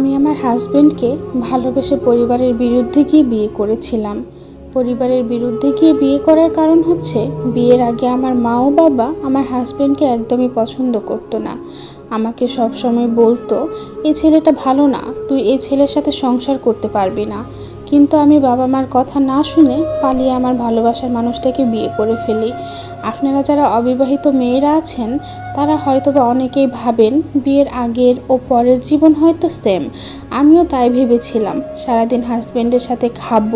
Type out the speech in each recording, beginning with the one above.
আমি আমার হাজব্যান্ডকে ভালোবেসে পরিবারের বিরুদ্ধে গিয়ে বিয়ে করেছিলাম। পরিবারের বিরুদ্ধে গিয়ে বিয়ে করার কারণ হচ্ছে, বিয়ের আগে আমার মা ও বাবা আমার হাজব্যান্ডকে একদমই পছন্দ করতো না। আমাকে সবসময় বলতো, এ ছেলেটা ভালো না, তুই এ ছেলের সাথে সংসার করতে পারবি না। কিন্তু আমি বাবা মার কথা না শুনে পালিয়ে আমার ভালোবাসার মানুষটাকে বিয়ে করে ফেলি। আপনারা যারা অবিবাহিত মেয়েরা আছেন, তারা হয়তো বা অনেকেই ভাবেন বিয়ের আগের ও পরের জীবন হয়তো সেম আমিও তাই ভেবেছিলাম। সারাদিন হাজব্যান্ডের সাথে খাব,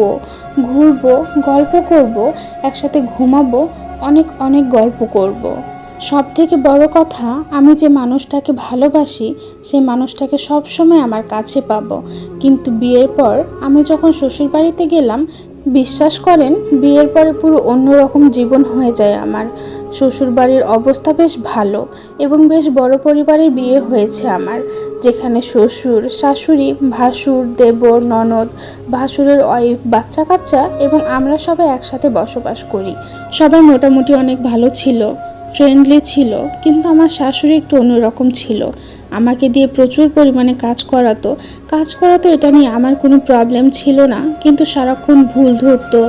ঘুরবো, গল্প করব, একসাথে ঘুমাবো, অনেক অনেক গল্প করব। সব থেকে বড় কথা, আমি যে মানুষটাকে ভালোবাসি, সেই মানুষটাকে সবসময় আমার কাছে পাবো। কিন্তু বিয়ের পর আমি যখন শ্বশুরবাড়িতে গেলাম, বিশ্বাস করেন, বিয়ের পরে পুরো অন্যরকম জীবন হয়ে যায় আমার। শ্বশুরবাড়ির অবস্থা বেশ ভালো এবং বেশ বড় পরিবারের বিয়ে হয়েছে আমার, যেখানে শ্বশুর, শাশুড়ি, ভাসুর, দেবর, ননদ, ভাসুরের ওয়াইফ বাচ্চা কাচ্চা এবং আমরা সবাই একসাথে বসবাস করি। সবাই মোটামুটি অনেক ভালো ছিল। ফ্রেন্ডলি ছিল, কিন্তু আমার শাশুড়ি একটু অন্যরকম ছিল। আমাকে দিয়ে প্রচুর পরিমাণে কাজ করাতো। কাজ করাতো এটা নিয়ে আমার কোনো প্রবলেম ছিল না, কিন্তু সারাক্ষণ ভুল ধরতো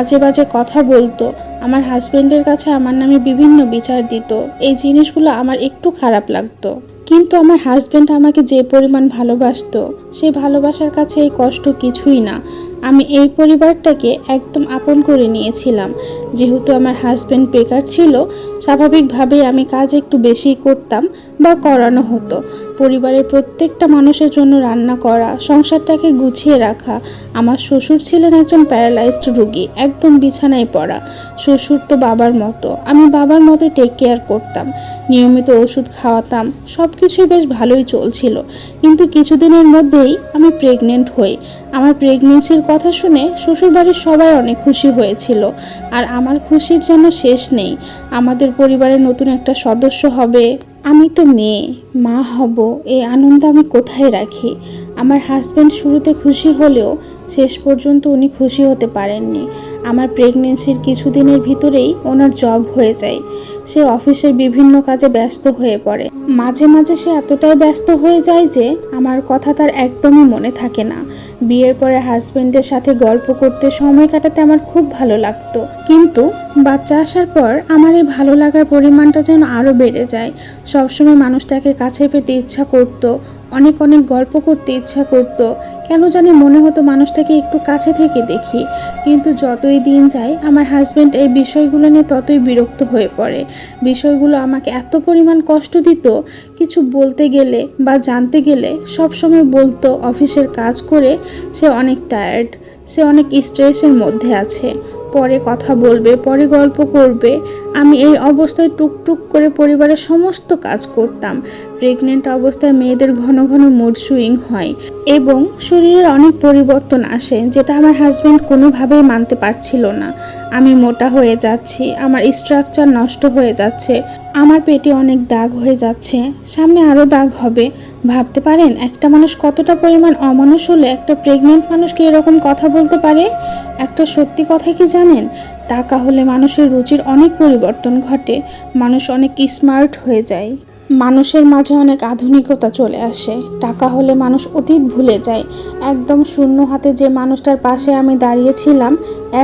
আজে বাজে কথা বলতো। আমার হাজব্যান্ডের কাছে আমার নামে বিভিন্ন বিচার দিত। এই জিনিসগুলো আমার একটু খারাপ লাগতো। কিন্তু আমার হাজব্যান্ড আমাকে যে পরিমাণ ভালোবাসত সেই ভালোবাসার কাছে এই কষ্ট কিছুই না। আমি এই পরিবারটাকে একদম আপন করে নিয়েছিলাম। যেহেতু আমার হাজব্যান্ড বেকার ছিল, স্বাভাবিকভাবেই আমি কাজ একটু বেশি করতাম বা করানো হতো। পরিবারের প্রত্যেকটা মানুষের জন্য রান্না করা, সংসারটাকে গুছিয়ে রাখা, আমার শ্বশুর ছিলেন একজন প্যারালাইজড রুগী, একদম বিছানায় পড়া। শ্বশুর তো বাবার মতো, আমি বাবার মতো টেক কেয়ার করতাম, নিয়মিত ওষুধ খাওয়াতাম সব কিছুই বেশ ভালোই চলছিল। কিন্তু কিছুদিনের মধ্যেই আমি প্রেগনেন্ট হই। আমার প্রেগনেন্সির কথা শুনে শ্বশুরবাড়ির সবাই অনেক খুশি হয়েছিল, আর আমার খুশির যেন শেষ নেই। আমাদের পরিবারের নতুন একটা সদস্য হবে। আমি তো মেয়ে, মা হব এই আনন্দ আমি কোথায় রাখি? আমার হাজব্যান্ড শুরুতে খুশি হলেও শেষ পর্যন্ত উনি খুশি হতে পারেননি। আমার প্রেগনেন্সির কিছুদিনের ভিতরেই ওনার জব হয়ে যায়। সে অফিসের বিভিন্ন কাজে ব্যস্ত হয়ে পড়ে। মাঝে মাঝে সে এতটাই ব্যস্ত হয়ে যায় যে আমার কথা তার একদমই মনে থাকে না। বিয়ের পরে হাজবেন্ডের সাথে গল্প করতে সময় কাটাতে আমার খুব ভালো লাগতো। কিন্তু বাচ্চা আসার পর আমার এই ভালো লাগার পরিমাণটা যেন আরও বেড়ে যায়। সবসময় মানুষটাকে কাছে পেতে ইচ্ছা করতো। অনেক অনেক গল্প করতে ইচ্ছা করতো। কেন জানি মনে হতো মানুষটাকে একটু কাছে থেকে দেখি। কিন্তু যতই দিন যায়, আমার হাজব্যান্ড এই বিষয়গুলো নিয়ে ততই বিরক্ত হয়ে পড়ে। বিষয়গুলো আমাকে এত পরিমাণ কষ্ট দিত, কিছু বলতে গেলে বা জানতে গেলে সবসময় বলতো অফিসের কাজ করে সে অনেক টায়ার্ড সে অনেক স্ট্রেসের মধ্যে আছে। পরে কথা বলবে, পরে গল্প করবে। আমি এই অবস্থায় টুকটুক করে পরিবারের সমস্ত কাজ করতাম। প্রেগনেন্ট অবস্থায় মেয়েদের ঘন ঘন মুড সুইং হয় এবং শরীরের অনেক পরিবর্তন আসে, যেটা আমার হাজব্যান্ড কোনোভাবেই মানতে পারছিল না। আমি মোটা হয়ে যাচ্ছি, আমার স্ট্রাকচার নষ্ট হয়ে যাচ্ছে, আমার পেটে অনেক দাগ হয়ে যাচ্ছে, সামনে আরও দাগ হবে। ভাবতে পারেন, একটা মানুষ কতটা পরিমাণ অমানুষ হলে একটা প্রেগনেন্ট মানুষকে এরকম কথা বলতে পারে? একটা সত্যি কথা কি জানেন? টাকা হলে মানুষের রুচির অনেক পরিবর্তন ঘটে, মানুষ অনেক স্মার্ট হয়ে যায়। মানুষের মাঝে অনেক আধুনিকতা চলে আসে। টাকা হলে মানুষ অতীত ভুলে যায়। একদম শূন্য হাতে যে মানুষটার পাশে আমি দাঁড়িয়েছিলাম,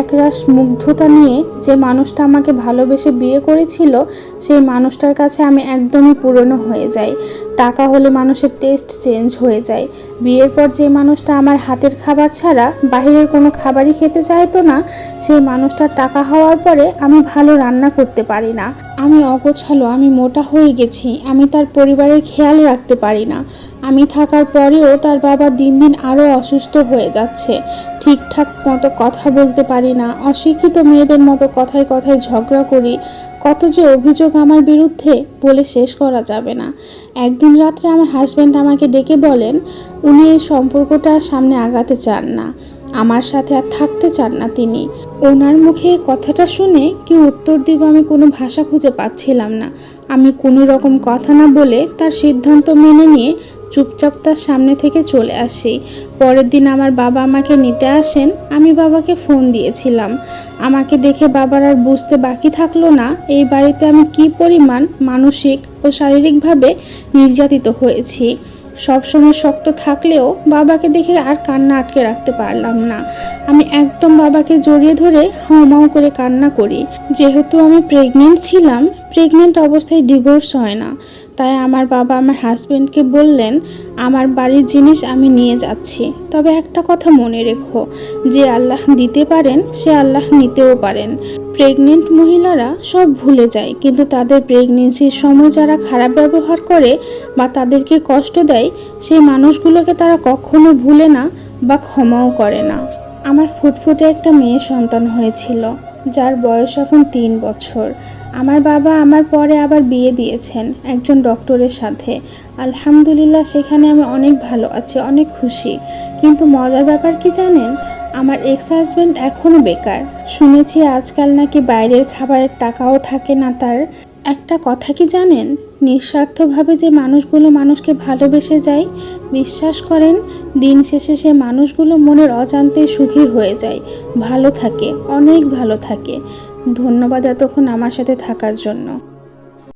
একরাশ মুগ্ধতা নিয়ে যে মানুষটা আমাকে ভালোবেসে বিয়ে করেছিল, সেই মানুষটার কাছে আমি একদমই পুরনো হয়ে যাই। টাকা হলে মানুষের টেস্ট চেঞ্জ হয়ে যায়। বিয়ের পর যে মানুষটা আমার হাতের খাবার ছাড়া বাহিরের কোনো খাবারই খেতে চাইতো না, সেই মানুষটার টাকা হওয়ার পরে আমি ভালো রান্না করতে পারি না। আমি অগোছালো, আমি মোটা হয়ে গেছি, আমি তার পরিবারের খেয়াল রাখতে পারি না। থাকার পরেও তার বাবা দিন দিন আরও অসুস্থ হয়ে যাচ্ছে। ঠিকঠাক মতো কথা বলতে পারি না। অশিক্ষিত মেয়েদের মতো কথায় কথায় ঝগড়া করি। কত যে অভিযোগ আমার বিরুদ্ধে বলে শেষ করা যাবে না। একদিন রাত্রে আমার হাজব্যান্ড আমাকে ডেকে বলেন, উনি এই সম্পর্কটা সামনে আগাতে চান না। আমার সাথে আর থাকতে চান না তিনি। ওনার মুখে কথাটা শুনে কি উত্তর দিব আমি কোনো ভাষা খুঁজে পাচ্ছিলাম না। আমি কোনো রকম কথা না বলে তার সিদ্ধান্ত মেনে নিয়ে চুপচাপ তার সামনে থেকে চলে আসি। পরের দিন আমার বাবা আমাকে নিতে আসেন, আমি বাবাকে ফোন দিয়েছিলাম। আমাকে দেখে বাবার আর বুঝতে বাকি থাকল না, এই বাড়িতে আমি কি পরিমাণ মানসিক ও শারীরিকভাবে নির্যাতিত হয়েছি। সবসময় শক্ত থাকলেও বাবাকে দেখে আর কান্না আটকে রাখতে পারলাম না। আমি একদম বাবাকে জড়িয়ে ধরে হাউমাউ করে কান্না করি। যেহেতু আমি প্রেগনেন্ট ছিলাম প্রেগনেন্ট অবস্থায় ডিভোর্স হয় না। তাই আমার বাবা আমার হাজব্যান্ডকে বললেন, আমার বাড়ির জিনিস আমি নিয়ে যাচ্ছি। তবে একটা কথা মনে রেখো, যে আল্লাহ দিতে পারেন, সে আল্লাহ নিতেও পারেন। প্রেগনেন্ট মহিলারা সব ভুলে যায়, কিন্তু তাদের প্রেগনেন্সির সময় যারা খারাপ ব্যবহার করে বা তাদেরকে কষ্ট দেয়, সেই মানুষগুলোকে তারা কখনো ভুলে না বা ক্ষমাও করে না। আমার ফুটফুটে একটা মেয়ে সন্তান হয়েছিল। যার বয়স এখন তিন বছর। আমার বাবা আমার পরে আবার বিয়ে দিয়েছেন একজন ডক্টরের সাথে। আলহামদুলিল্লাহ সেখানে আমি অনেক ভালো আছি, অনেক খুশি। কিন্তু মজার ব্যাপার কি জানেন? আমার এক্স হাজব্যান্ড এখনও বেকার। শুনেছি আজকাল নাকি বাইরের খাবারের টাকাও থাকে না তার। একটা কথা কি জানেন? নিঃস্বার্থভাবে যে মানুষগুলো মানুষকে ভালোবেসে যায়, বিশ্বাস করেন, দিন শেষে সে মানুষগুলো মনের অজান্তে সুখী হয়ে যায়। ভালো থাকে, অনেক ভালো থাকে। ধন্যবাদ এতক্ষণ আমার সাথে থাকার জন্য।